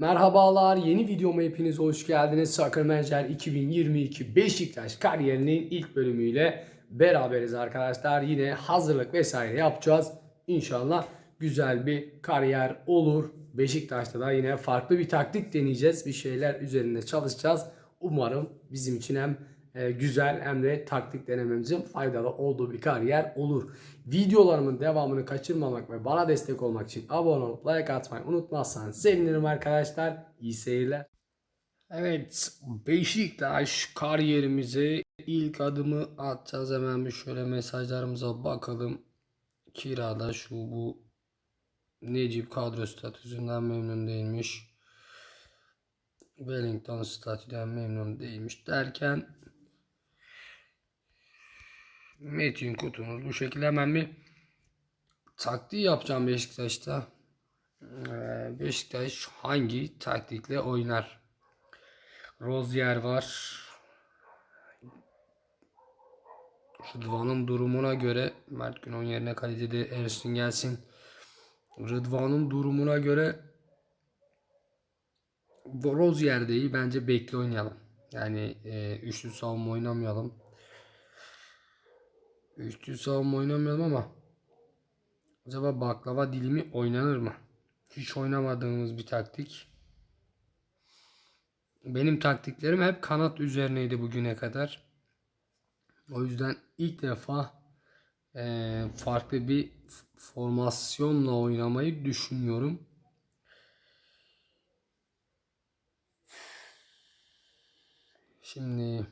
Merhabalar, yeni videoma hepiniz hoş geldiniz. Sakır Mencer 2022 Beşiktaş kariyerinin ilk bölümüyle beraberiz arkadaşlar. Yine hazırlık vesaire yapacağız. İnşallah güzel bir kariyer olur. Beşiktaş'ta da yine farklı bir taktik deneyeceğiz. Bir şeyler üzerinde çalışacağız. Umarım bizim için hem güzel hem de taktik denememizin faydalı olduğu bir kariyer olur. Videolarımın devamını kaçırmamak ve bana destek olmak için abone olup like atmayı unutmazsanız sevinirim arkadaşlar. İyi seyirler. Evet Beşiktaş kariyerimize ilk adımı atacağız. Hemen bir şöyle mesajlarımıza bakalım. Kirada şu bu Necip kadro statüsünden memnun değilmiş. Wellington statüden memnun değilmiş derken Metin kutumuz bu şekilde hemen bir taktiği yapacağım Beşiktaş'ta. Ee, Beşiktaş hangi taktikle oynar? Rozier var. Rıdvan'ın durumuna göre Mert Günok'un yerine kalitede Ersin gelsin. Rıdvan'ın durumuna göre Rozier de iyi. Bence bekle oynayalım. Yani e, üçlü savunma oynamayalım. Üçlü savunma oynamayalım ama acaba baklava dilimi oynanır mı? Hiç oynamadığımız bir taktik. Benim taktiklerim hep kanat üzerineydi bugüne kadar. O yüzden ilk defa e, farklı bir formasyonla oynamayı düşünüyorum. Şimdi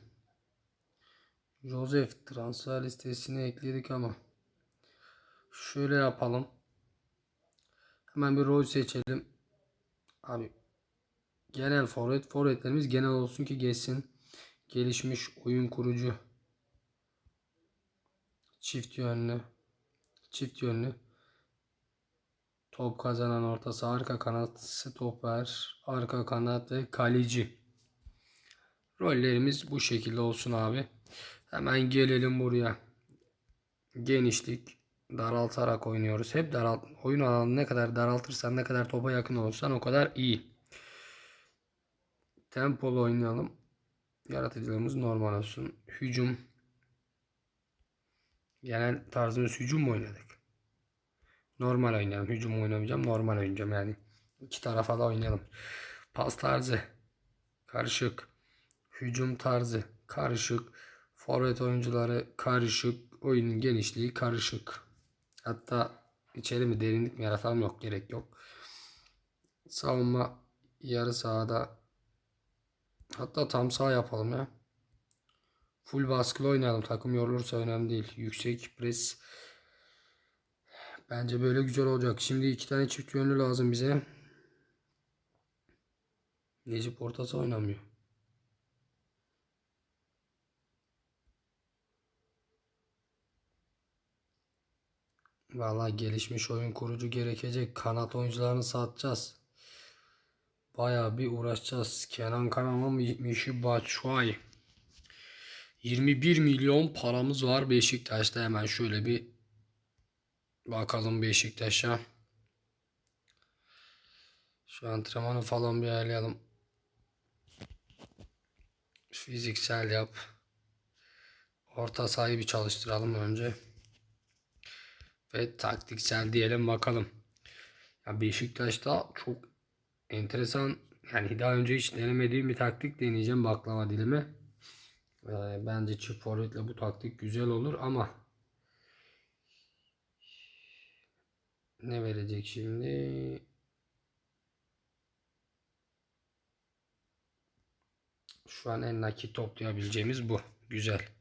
Joseph transfer listesine ekledik ama şöyle yapalım. Hemen bir rol seçelim. Abi genel forvet forvetlerimiz genel olsun ki geçsin. Gelişmiş oyun kurucu. Çift yönlü. Çift yönlü. Top kazanan orta saha, arka kanat, stoper, arka kanat ve kaleci. Rollerimiz bu şekilde olsun abi. Hemen gelelim buraya. Genişlik daraltarak oynuyoruz. Hep daralt oyun alanını ne kadar daraltırsan ne kadar topa yakın olursan o kadar iyi. Tempolu oynayalım. Yaratıcılığımız normal olsun. Hücum. Genel tarzımız hücum mu oynadık? Normal oynayalım. Hücum oynamayacağım. Normal oynayacağım yani. İki tarafa da oynayalım. Pas tarzı. Karışık. Hücum tarzı. Karışık. Forvet oyuncuları karışık. Oyunun genişliği karışık. Hatta içeri mi derinlik mi yaratalım yok gerek yok. Savunma yarı sahada hatta tam sağ yapalım ya. Full baskılı oynayalım. Takım yorulursa önemli değil. Yüksek pres. Bence böyle güzel olacak. Şimdi iki tane çift yönlü lazım bize. Necip ortası oynamıyor. Vallahi gelişmiş oyun kurucu gerekecek. Kanat oyuncularını satacağız. Baya bir uğraşacağız. Kenan Karaman Mişi Batshuayi. 21 milyon paramız var Beşiktaş'ta. Hemen şöyle bir bakalım Beşiktaş'a. Şu antrenmanı falan bir ayarlayalım. Fiziksel yap. Orta sahayı bir çalıştıralım önce ve taktiksel diyelim bakalım. Ya Beşiktaş'ta çok enteresan yani daha önce hiç denemediğim bir taktik deneyeceğim baklava dilimi. Ee, bence çift forvetle bu taktik güzel olur ama ne verecek şimdi? Şu an en nakit toplayabileceğimiz bu. Güzel.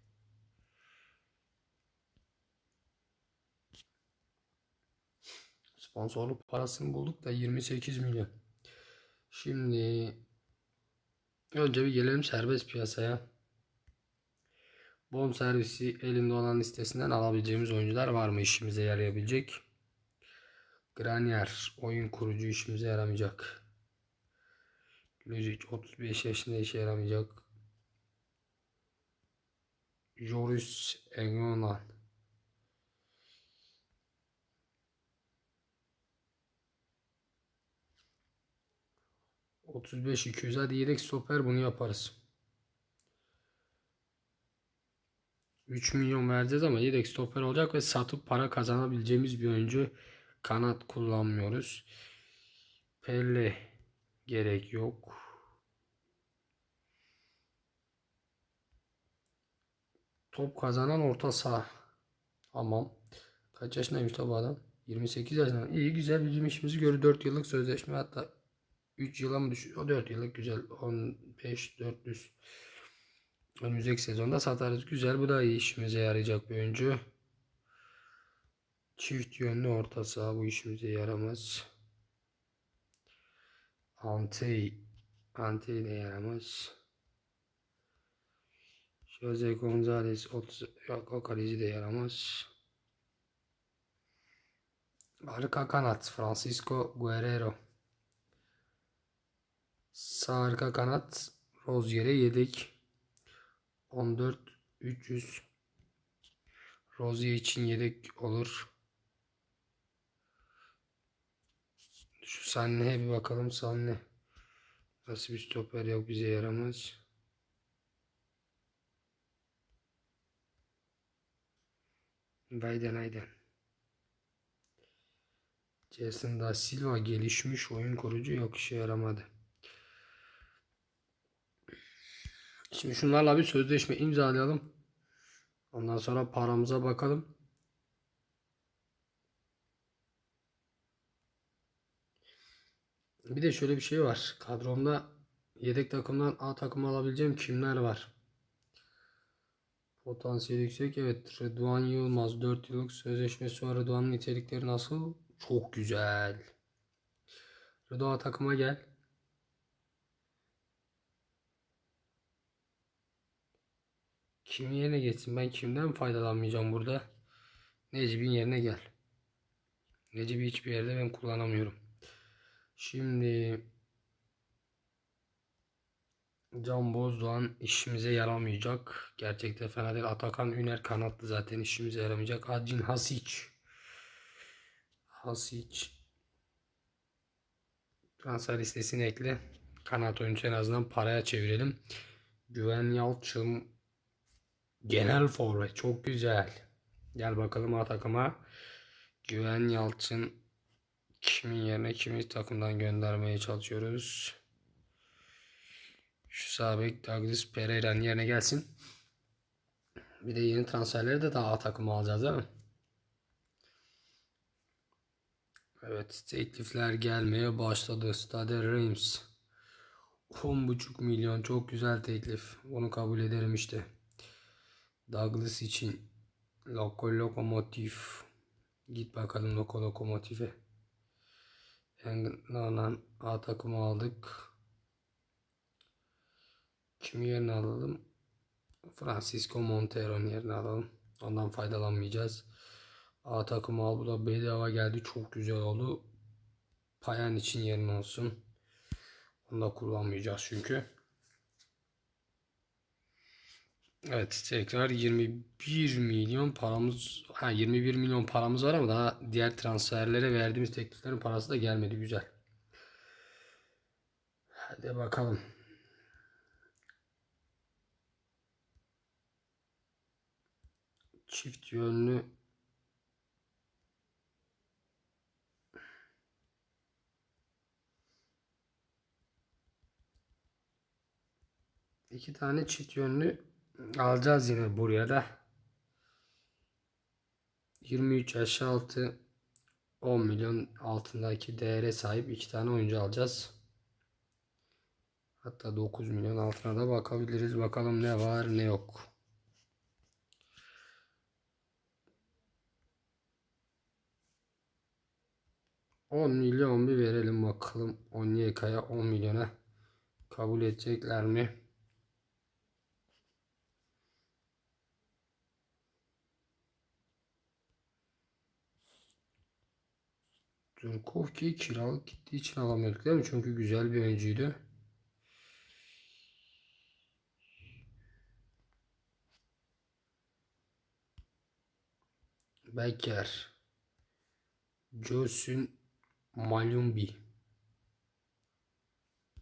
Sponsorluk parasını bulduk da 28 milyon. Şimdi önce bir gelelim serbest piyasaya. Bon servisi elimde olan listesinden alabileceğimiz oyuncular var mı işimize yarayabilecek? Granier oyun kurucu işimize yaramayacak. Lojic 35 yaşında işe yaramayacak. Joris Egonan 35 200 hadi yedek stoper bunu yaparız. 3 milyon vereceğiz ama yedek stoper olacak ve satıp para kazanabileceğimiz bir oyuncu. Kanat kullanmıyoruz. Pelle gerek yok. Top kazanan orta saha. Tamam. Kaç yaşındaymış tabi adam? 28 yaşında. İyi güzel bizim işimizi görür. 4 yıllık sözleşme hatta 3 yıla mı düşüyor? O 4 yıllık güzel. 15 400. Önümüzdeki sezonda satarız. Güzel. Bu da iyi işimize yarayacak bir oyuncu. Çift yönlü orta saha bu işimize yaramaz. Ante Ante de yaramaz. Jose Gonzalez 30 yok o kaleci de yaramaz. Arka kanat Francisco Guerrero. Sağ arka kanat Rozier'e yedek. 14 300 Rozier için yedek olur. Şu Sanne'ye bir bakalım Sanne. Nasıl bir stoper yok bize yaramaz. Hayden hayden. Jason da Silva gelişmiş oyun kurucu yok işe yaramadı. Şimdi şunlarla bir sözleşme imzalayalım. Ondan sonra paramıza bakalım. Bir de şöyle bir şey var. Kadromda yedek takımdan A takımı alabileceğim kimler var? Potansiyel yüksek. Evet. Rıdvan Yılmaz 4 yıllık sözleşmesi var. Rıdvan'ın nitelikleri nasıl? Çok güzel. Rıdvan takıma gel. Kimin yerine geçsin? Ben kimden faydalanmayacağım burada? Necip'in yerine gel. Necip'i hiçbir yerde ben kullanamıyorum. Şimdi Can Bozdoğan işimize yaramayacak. Gerçekten fena değil. Atakan Üner kanatlı zaten işimize yaramayacak. Adin Hasic. Hasic. Transfer listesine ekle. Kanat oyuncu en azından paraya çevirelim. Güven Yalçın. Genel forvet. Çok güzel. Gel bakalım A takıma. Güven Yalçın. Kimin yerine kimi takımdan göndermeye çalışıyoruz. Şu sabek Douglas Pereira'nın yerine gelsin. Bir de yeni transferleri de daha A takımı alacağız değil mi? Evet teklifler gelmeye başladı. Stade Reims. 10,5 milyon çok güzel teklif. Onu kabul ederim işte. Douglas için Loko Lokomotiv. Git bakalım Loko Lokomotiv'e. England'dan A takımı aldık. Kimi yerine alalım? Francisco Montero'nun yerine alalım. Ondan faydalanmayacağız. A takımı al. Bu da bedava geldi. Çok güzel oldu. Payan için yerine olsun. Onu da kullanmayacağız çünkü. Evet tekrar 21 milyon paramız ha 21 milyon paramız var ama daha diğer transferlere verdiğimiz tekliflerin parası da gelmedi güzel. Hadi bakalım. Çift yönlü iki tane çift yönlü alacağız yine buraya da. 23 yaş altı 10 milyon altındaki değere sahip iki tane oyuncu alacağız. Hatta 9 milyon altına da bakabiliriz. Bakalım ne var ne yok. On milyon bir verelim bakalım. Onyeka'ya 10 milyona kabul edecekler mi? Zurkovki kiralık gittiği için alamıyorduk değil mi? Çünkü güzel bir oyuncuydu. Becker. Josun Malumbi.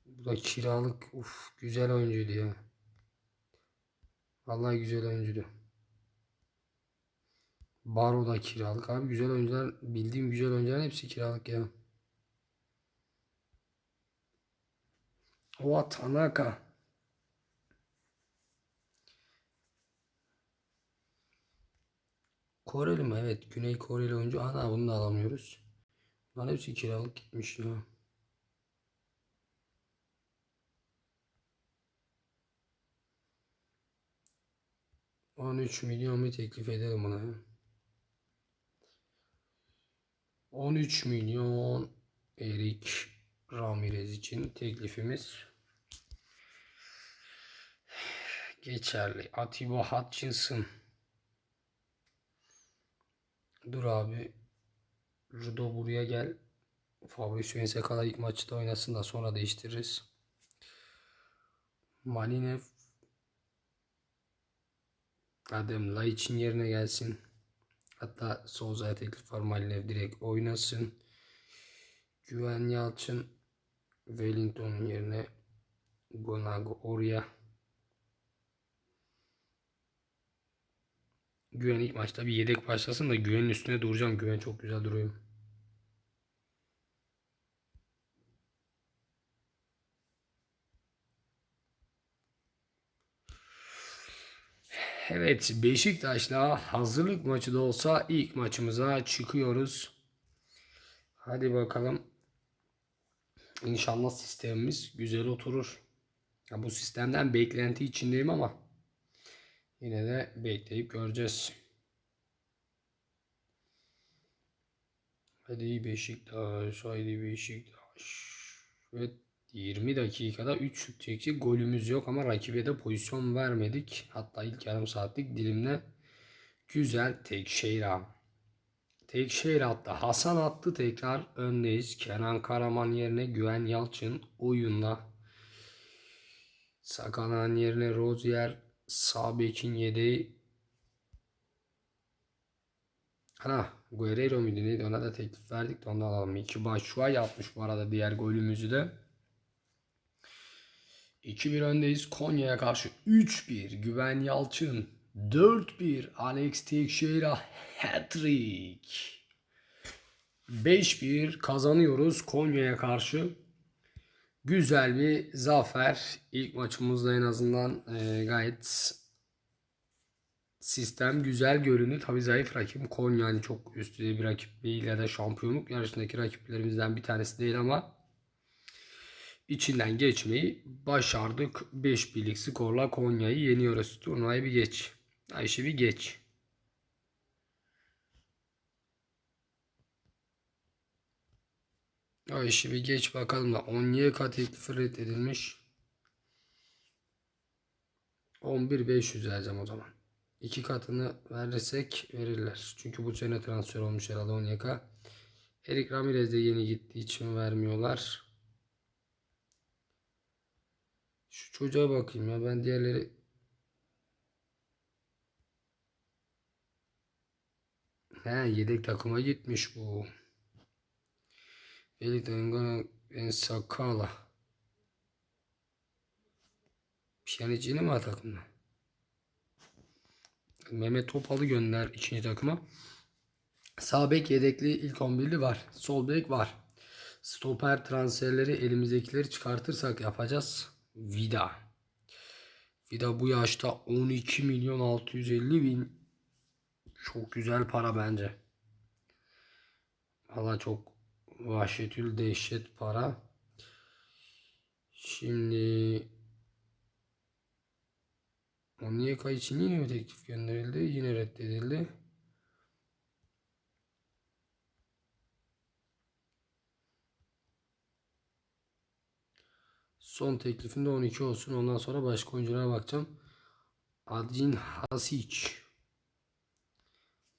Bu da kiralık. Uf güzel oyuncuydu ya. Vallahi güzel oyuncuydu. Baro da kiralık. Abi güzel oyuncular bildiğim güzel oyuncuların hepsi kiralık ya. Oha Tanaka. Koreli mi? Evet. Güney Koreli oyuncu. Ana bunu da alamıyoruz. Bunların hepsi kiralık gitmiş ya. On üç milyon mu teklif edelim buna ya. 13 milyon Erik Ramirez için teklifimiz geçerli. Atiba Hutchinson Dur abi Rudo buraya gel. Fabrizio Ensakala ilk maçta oynasın da sonra değiştiririz. Malinev Adem Laiç'in yerine gelsin. Hatta Souza'ya teklif var. Malinev direkt oynasın. Güven Yalçın Wellington'un yerine Gonago oraya. Güven ilk maçta bir yedek başlasın da Güven'in üstüne duracağım. Güven çok güzel duruyor. Evet Beşiktaş'la hazırlık maçı da olsa ilk maçımıza çıkıyoruz. Hadi bakalım. İnşallah sistemimiz güzel oturur. Ya bu sistemden beklenti içindeyim ama yine de bekleyip göreceğiz. Hadi Beşiktaş, haydi Beşiktaş. Evet 20 dakikada 3 şut çekecek golümüz yok ama rakibe de pozisyon vermedik. Hatta ilk yarım saatlik dilimle güzel tek şehra. Tek şehir attı. Hasan attı tekrar öndeyiz. Kenan Karaman yerine Güven Yalçın oyunla. Sakanan yerine Rozier sağ bekin yedeği. Ana Guerrero muydu neydi ona da teklif verdik de ondan alalım. İki başşuay yapmış bu arada diğer golümüzü de. 2-1 öndeyiz. Konya'ya karşı 3-1 Güven Yalçın. 4-1 Alex Teixeira hat-trick. 5-1 kazanıyoruz Konya'ya karşı. Güzel bir zafer. İlk maçımızda en azından e, gayet sistem güzel görünüyor. Tabi zayıf rakip Konya hani çok üst düzey bir rakip değil ya da şampiyonluk yarışındaki rakiplerimizden bir tanesi değil ama içinden geçmeyi başardık. 5 birlik skorla Konya'yı yeniyoruz. Turnuvayı bir geç. Ayşe bir geç. Ayşe bir geç bakalım da 10 YK teklifi reddedilmiş. 11.500 vereceğim o zaman. İki katını verirsek verirler. Çünkü bu sene transfer olmuş herhalde 10 YK. Erik Ramirez de yeni gittiği için vermiyorlar. Şu çocuğa bakayım ya ben diğerleri He yedek takıma gitmiş bu. Elit en sakala. Piyaniçini mi takımda? Mehmet Topal'ı gönder ikinci takıma. Sağ bek yedekli ilk 11'li var. Sol bek var. Stoper transferleri elimizdekileri çıkartırsak yapacağız. Vida. Vida bu yaşta 12 milyon 650 bin. Çok güzel para bence. Valla çok vahşetül dehşet para. Şimdi Onyeka için yine mi teklif gönderildi? Yine reddedildi. Son teklifinde 12 olsun. Ondan sonra başka oyunculara bakacağım. Adin Hasic.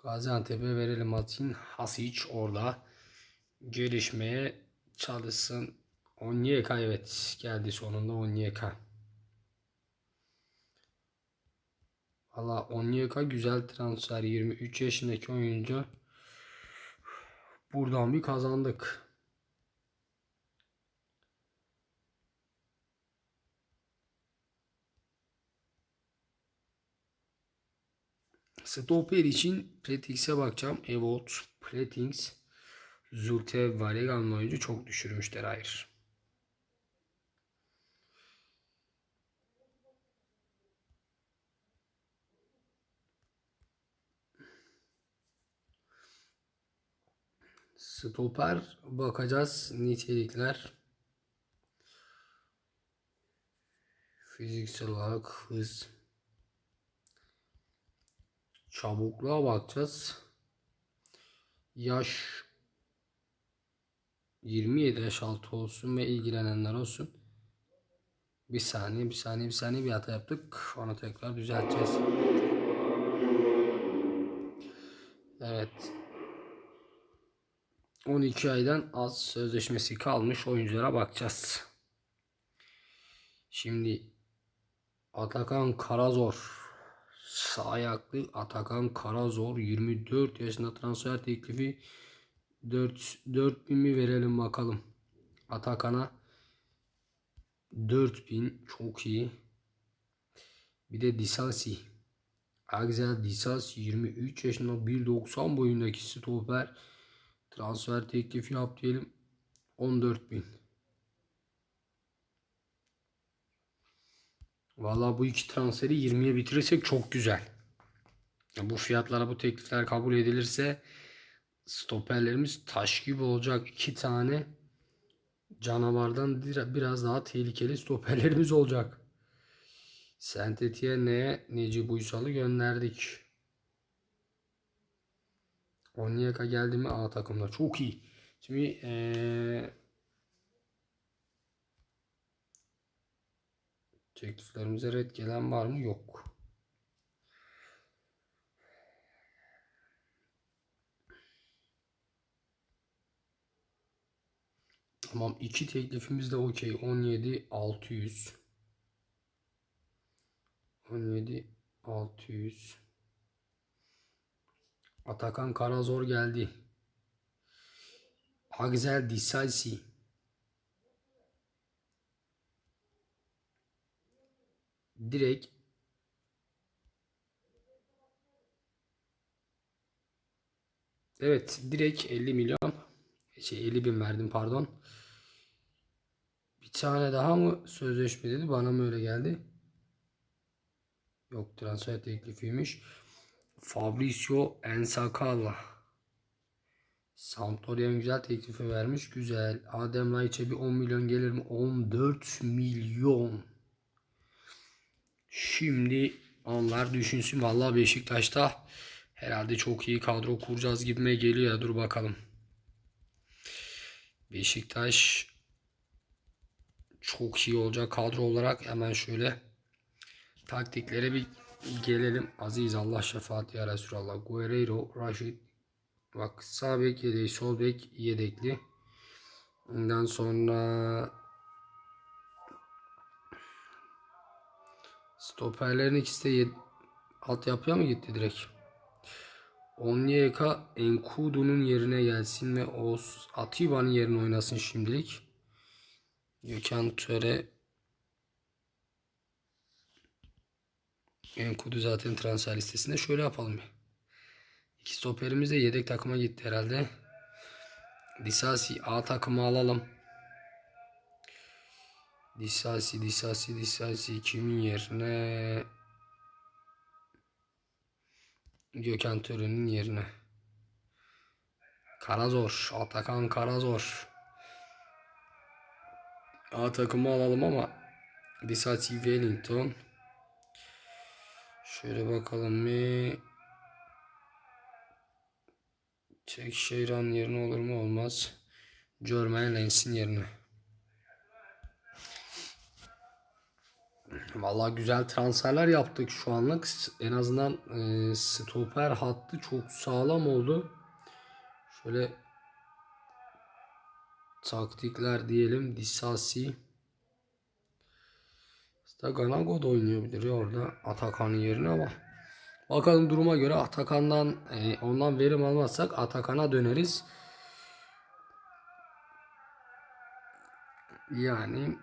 Gaziantep'e verelim Adin Hasic orada gelişmeye çalışsın. Onyeka evet geldi sonunda Onyeka. Valla Onyeka güzel transfer 23 yaşındaki oyuncu. Buradan bir kazandık. Stoper için Pretings'e bakacağım. Evolt, Pretings, Zulte, Varegan'ın oyuncu çok düşürmüşler. Hayır. Stoper bakacağız nitelikler. Fiziksel olarak hız. Çabukluğa bakacağız. Yaş 27 yaş altı olsun ve ilgilenenler olsun. Bir saniye, bir saniye, bir saniye bir hata yaptık. Onu tekrar düzelteceğiz. Evet. 12 aydan az sözleşmesi kalmış oyunculara bakacağız. Şimdi Atakan Karazor sağ ayaklı Atakan Karazor 24 yaşında transfer teklifi 4 4000 mi verelim bakalım. Atakan'a 4000 çok iyi. Bir de Disasi. Axel Disasi 23 yaşında 1.90 boyundaki stoper transfer teklifi yap diyelim 14.000. Vallahi bu iki transferi 20'ye bitirirsek çok güzel. Bu fiyatlara bu teklifler kabul edilirse stoperlerimiz taş gibi olacak. iki tane canavardan biraz daha tehlikeli stoperlerimiz olacak. Saint Etienne'ye Necip Uysal'ı gönderdik. Onyeka geldi mi A takımda. Çok iyi. Şimdi ee, tekliflerimize red gelen var mı? Yok. Tamam iki teklifimiz de okey. 17 600 17 600 Atakan Karazor geldi. Axel Disasi direkt Evet direkt 50 milyon şey 50 bin verdim pardon. Bir tane daha mı sözleşme dedi bana mı öyle geldi? Yok transfer teklifiymiş. Fabricio Ensakala. Sampdoria'nın güzel teklifi vermiş. Güzel. Adem Laiç'e bir 10 milyon gelir mi? 14 milyon. Şimdi onlar düşünsün. Vallahi Beşiktaş'ta herhalde çok iyi kadro kuracağız gibime geliyor. Dur bakalım. Beşiktaş çok iyi olacak kadro olarak. Hemen şöyle taktiklere bir gelelim. Aziz Allah şefaat ya Resulallah. Guerreiro, Rashid. Bak sağ bek yedeği, sol bek yedekli. Ondan sonra stoperlerin ikisi de altyapıya mı gitti direkt? Onyeka Enkudu'nun yerine gelsin ve Oğuz Atiba'nın yerine oynasın şimdilik. Gökhan Töre Enkudu zaten transfer listesinde. Şöyle yapalım. İki stoperimiz de yedek takıma gitti herhalde. Disasi A takımı alalım. Disasi, Disasi, Disasi kimin yerine? Gökhan Tören'in yerine. Karazor, Atakan Karazor. A takımı alalım ama Disasi Wellington. Şöyle bakalım bir. Çek Şeyran yerine olur mu olmaz. Jermaine Lens'in yerine. Vallahi güzel transferler yaptık şu anlık. En azından e, stoper hattı çok sağlam oldu. Şöyle taktikler diyelim. Disasi. Ganago da oynayabilir ya orada Atakan'ın yerine ama bakalım duruma göre Atakan'dan e, ondan verim almazsak Atakan'a döneriz. Yani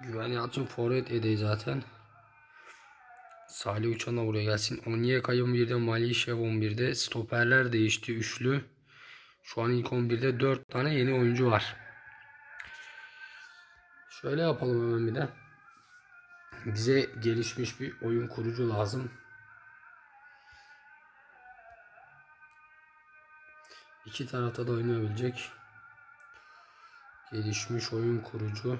Güven Yalçın forvet edeği zaten. Salih Uçan da buraya gelsin. Onyeka 11'de, Malishev 11'de. Stoperler değişti. Üçlü. Şu an ilk 11'de 4 tane yeni oyuncu var. Şöyle yapalım hemen bir de. Bize gelişmiş bir oyun kurucu lazım. İki tarafta da oynayabilecek. Gelişmiş oyun kurucu.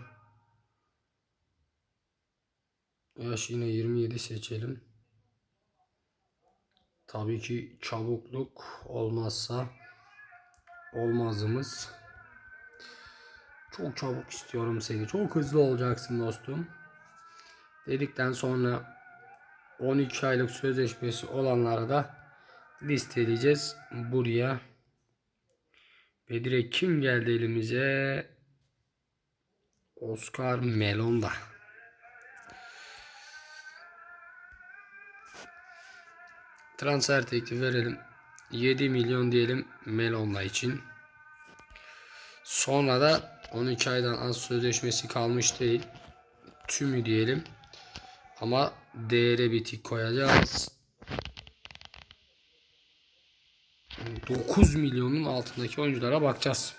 Yaş yine 27 seçelim. Tabii ki çabukluk olmazsa olmazımız. Çok çabuk istiyorum seni. Çok hızlı olacaksın dostum. Dedikten sonra 12 aylık sözleşmesi olanları da listeleyeceğiz buraya. Ve direkt kim geldi elimize? Oscar Melonda. Transfer teklifi verelim. 7 milyon diyelim Melonla için. Sonra da 12 aydan az sözleşmesi kalmış değil. Tümü diyelim. Ama değere bir koyacağız. 9 milyonun altındaki oyunculara bakacağız.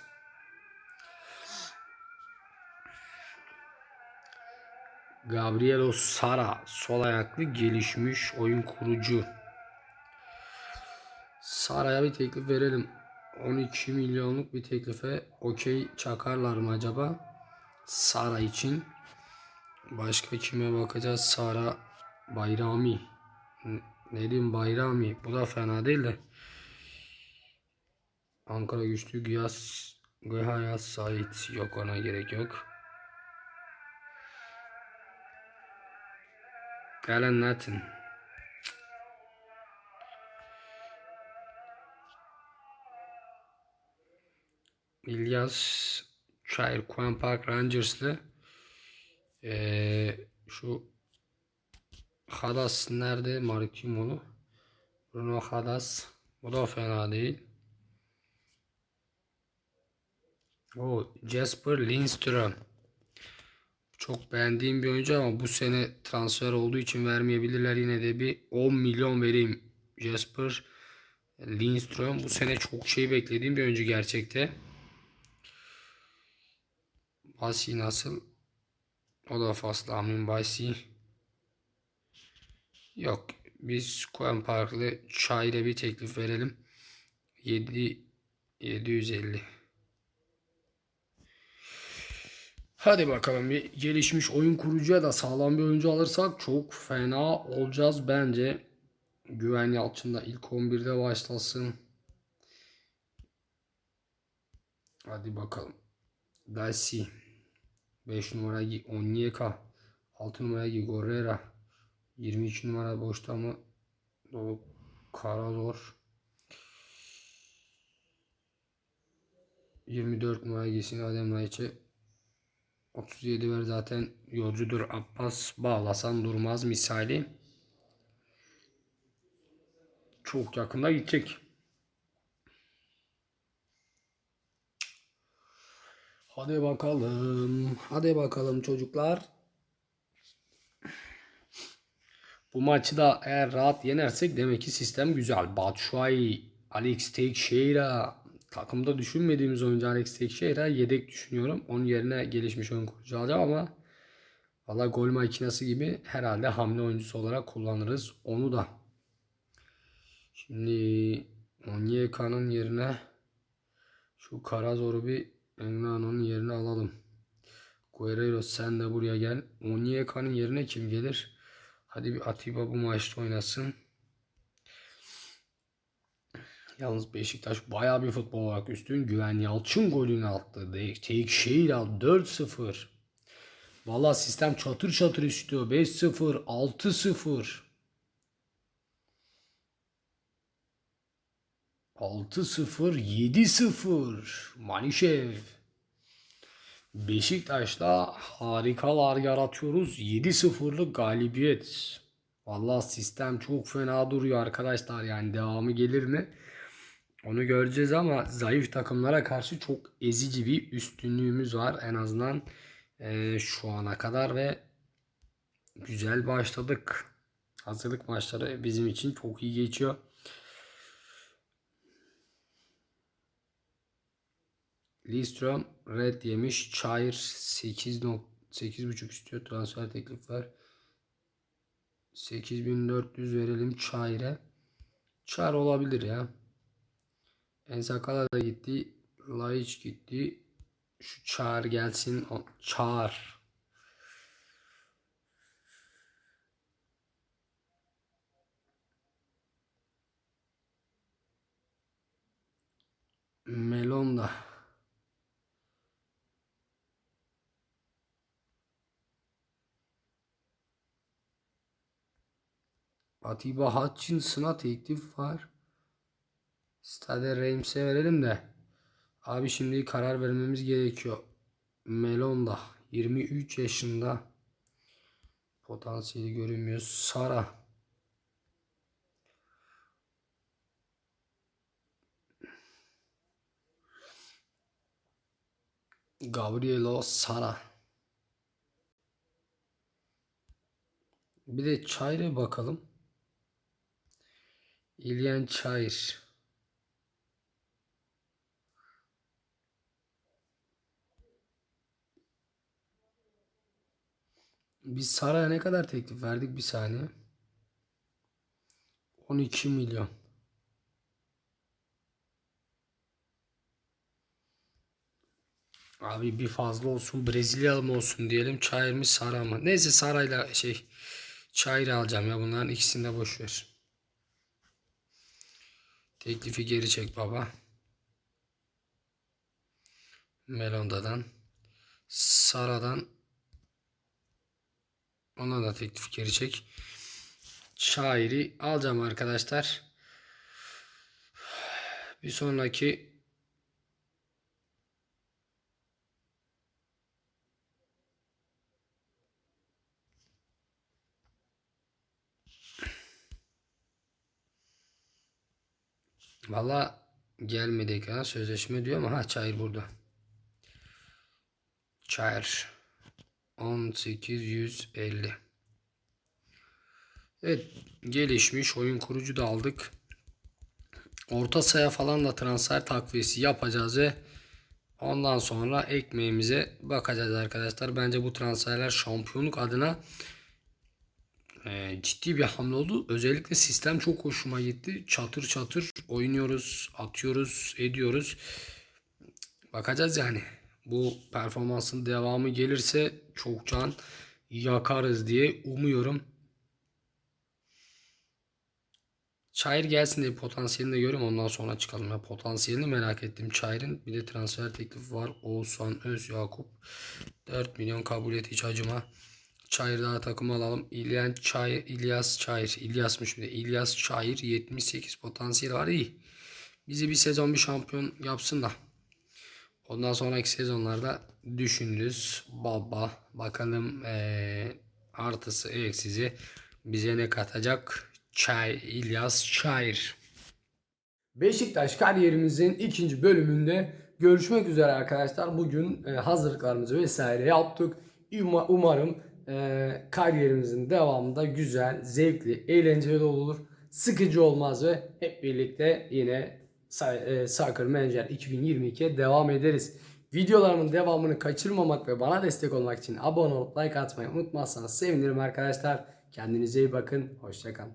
Gabrielo Sara sol ayaklı gelişmiş oyun kurucu. Sara'ya bir teklif verelim. 12 milyonluk bir teklife okey çakarlar mı acaba? Sara için. Başka kime bakacağız? Sara Bayrami. N- Ne diyeyim Bayrami. Bu da fena değil de. Ankara güçlü Gıyas Gıyas Sait. Yok ona gerek yok. Galen Nathan. İlyas Çayır Queen Park Rangers'lı ee, şu Hadas nerede? Marikimolu. Bruno Hadas. Bu da fena değil. O Jasper Lindström. Çok beğendiğim bir oyuncu ama bu sene transfer olduğu için vermeyebilirler. Yine de bir 10 milyon vereyim. Jasper Lindström bu sene çok şey beklediğim bir oyuncu gerçekte. Basi nasıl? O da fazla Amin Basi. Yok. Biz Queen Park'lı Çayır'a bir teklif verelim. 7 750. Hadi bakalım bir gelişmiş oyun kurucuya da sağlam bir oyuncu alırsak çok fena olacağız bence. Güven Yalçın da ilk 11'de başlasın. Hadi bakalım. Dasi. 5 numara Onyeka. 6 numara Gigorera. 22 numara boşta mı? Dolu Karazor. 24 numara giysin Adem Raiç'e. 37 ver zaten yolcudur Abbas bağlasan durmaz misali. Çok yakında gidecek. Hadi bakalım. Hadi bakalım çocuklar. Bu maçı da eğer rahat yenersek demek ki sistem güzel. Batshuayi, Alex Teixeira takımda düşünmediğimiz oyuncu Alex Teixeira yedek düşünüyorum. Onun yerine gelişmiş oyun kurucu alacağım ama valla gol makinesi gibi herhalde hamle oyuncusu olarak kullanırız onu da. Şimdi Onyeka'nın yerine şu Karazor'u bir Engrano'nun yerine alalım. Guerrero sen de buraya gel. Onyeka'nın yerine kim gelir? Hadi bir Atiba bu maçta oynasın. Yalnız Beşiktaş bayağı bir futbol olarak üstün. Güven Yalçın golünü attı. Teixeira 4-0. Valla sistem çatır çatır istiyor. 5-0, 6-0. 6-0, 7-0. Manişev. Beşiktaş'la harikalar yaratıyoruz. 7-0'lık galibiyet. Vallahi sistem çok fena duruyor arkadaşlar. Yani devamı gelir mi? Onu göreceğiz ama zayıf takımlara karşı çok ezici bir üstünlüğümüz var. En azından eee, şu ana kadar ve güzel başladık. Hazırlık maçları bizim için çok iyi geçiyor. Lidström red yemiş. Çayır 8 8.5 istiyor. Transfer teklif var. 8400 verelim Çayır'e. Çar olabilir ya. Ensakala da gitti. Laiç gitti. Şu Çağır gelsin. Çağır. Melon da. Atiba Hutchinson'a teklif var. Stade Reims'e verelim de. Abi şimdi karar vermemiz gerekiyor. Melon da 23 yaşında. Potansiyeli görünmüyor. Sara. Gabrielo Sara. Bir de Çayır'a bakalım. İlyan Çayır. Biz Sara'ya ne kadar teklif verdik bir saniye. 12 milyon. Abi bir fazla olsun Brezilyalı mı olsun diyelim Çayır mı Sara mı? Neyse Sara'yla şey Çayır'ı alacağım ya bunların ikisini de boş ver. Teklifi geri çek baba. Melonda'dan. Sara'dan. Ona da teklif geri çek. Şairi alacağım arkadaşlar. Bir sonraki Valla gelmedi ekrana sözleşme diyor ama ha Çayır burada. Çayır 1850 Evet gelişmiş oyun kurucu da aldık. Orta sahaya falan da transfer takviyesi yapacağız ve ondan sonra ekmeğimize bakacağız arkadaşlar. Bence bu transferler şampiyonluk adına e, ciddi bir hamle oldu. Özellikle sistem çok hoşuma gitti. Çatır çatır oynuyoruz, atıyoruz, ediyoruz. Bakacağız yani. Bu performansın devamı gelirse çok can yakarız diye umuyorum. Çayır gelsin diye potansiyelini de görüyorum. Ondan sonra çıkalım. Ya potansiyelini merak ettim Çayır'ın. Bir de transfer teklifi var. Oğuzhan Öz Yakup. 4 milyon kabul et hiç acıma. Çayır daha takım alalım. İlyan Çayır, İlyas Çayır. İlyas'mış bir de. İlyas Çayır 78 potansiyel var iyi. Bizi bir sezon bir şampiyon yapsın da. Ondan sonraki sezonlarda düşünürüz. Baba bakalım eee, artısı eksisi bize ne katacak? Çay İlyas Çayır. Beşiktaş kariyerimizin ikinci bölümünde görüşmek üzere arkadaşlar. Bugün hazırlıklarımızı vesaire yaptık. Uma- Umarım e, kariyerimizin devamında güzel, zevkli, eğlenceli olur. Sıkıcı olmaz ve hep birlikte yine e, Soccer Manager 2022'ye devam ederiz. Videolarımın devamını kaçırmamak ve bana destek olmak için abone olup like atmayı unutmazsanız sevinirim arkadaşlar. Kendinize iyi bakın. Hoşçakalın.